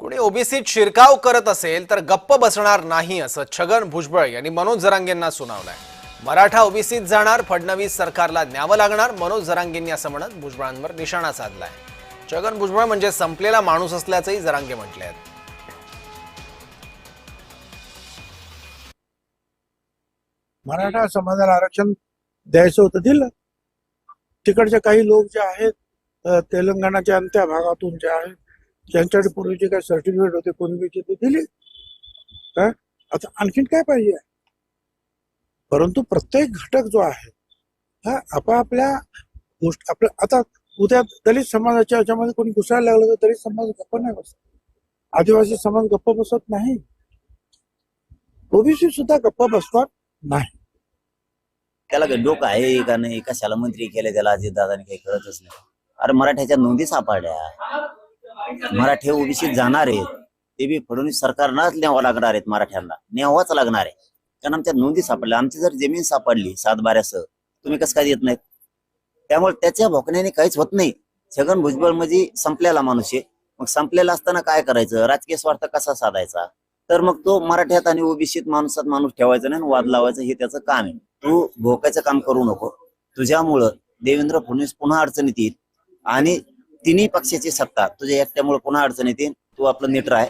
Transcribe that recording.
कुणी ओबीसीत शिरकाव करत असेल तर गप्प बसणार नाही असं छगन भुजबळ यांनी मनोज जरांगेंना सुनावलंय. मराठा ओबीसीत जाणार फडणवीस सरकारला न्यावं लागणार मनोज जरांगेंनी असं म्हणत भुजबळांवर निशाणा साधलाय. छगन भुजबळ म्हणजे संपलेला माणूस असल्याचंही जरांगे म्हटले आहेत मराठा समाजाला आरक्षण द्यायचं होतं दिलं. तिकडचे काही लोक जे आहेत तेलंगणाच्या अंत्या भागातून जे आहेत ज्यांच्याकडे पूर्वीचे काही सर्टिफिकेट होते कुणबीचे ते दिले. काय आता आणखीन काय पाहिजे? परंतु प्रत्येक घटक जो आहे हा आपापल्या गोष्ट आपल्या आता उद्या दलित समाजाच्या याच्यामध्ये कोणी घुसायला लागलं तर दलित समाज गप्प नाही बसत. आदिवासी समाज गप्प बसत नाही. ओबीसी सुद्धा गप्प बसणार नाही. त्याला काही डोकं आहे का नाही? कशाला मंत्री केले त्याला अजित दादाने काही कळतच नाही. अरे मराठ्याच्या नोंदी सापडल्या. मराठे ओबीसी जाणार आहेत ते बी फडणवीस सरकारनाच न्यावं लागणार आहेत मराठ्यांना. न्यावाच लागणार आहे. कारण आमच्या नोंदी सापडल्या. आमची जर जमीन सापडली सातबाऱ्यासह तुम्ही कसं काय देत नाहीत? त्यामुळे त्याच्या भोकण्याने काहीच होत नाही. छगन भुजबळ म्हणजे संपलेला माणूस आहे. मग संपलेला असताना काय करायचं? राजकीय स्वार्थ कसा साधायचा? तर मग तो मराठ्यात आणि ओबीसीत माणसात माणूस ठेवायचा नाही आणि वाद लावायचं हे त्याचं काम आहे. तू भोकायचं काम करू नको. तुझ्यामुळं देवेंद्र फडणवीस पुन्हा अडचणीत येईल. आणि तिन्ही पक्षाची सत्ता. तुझ्या एकट्यामुळे पुन्हा अडचण येईल तू आपलं नीट राह.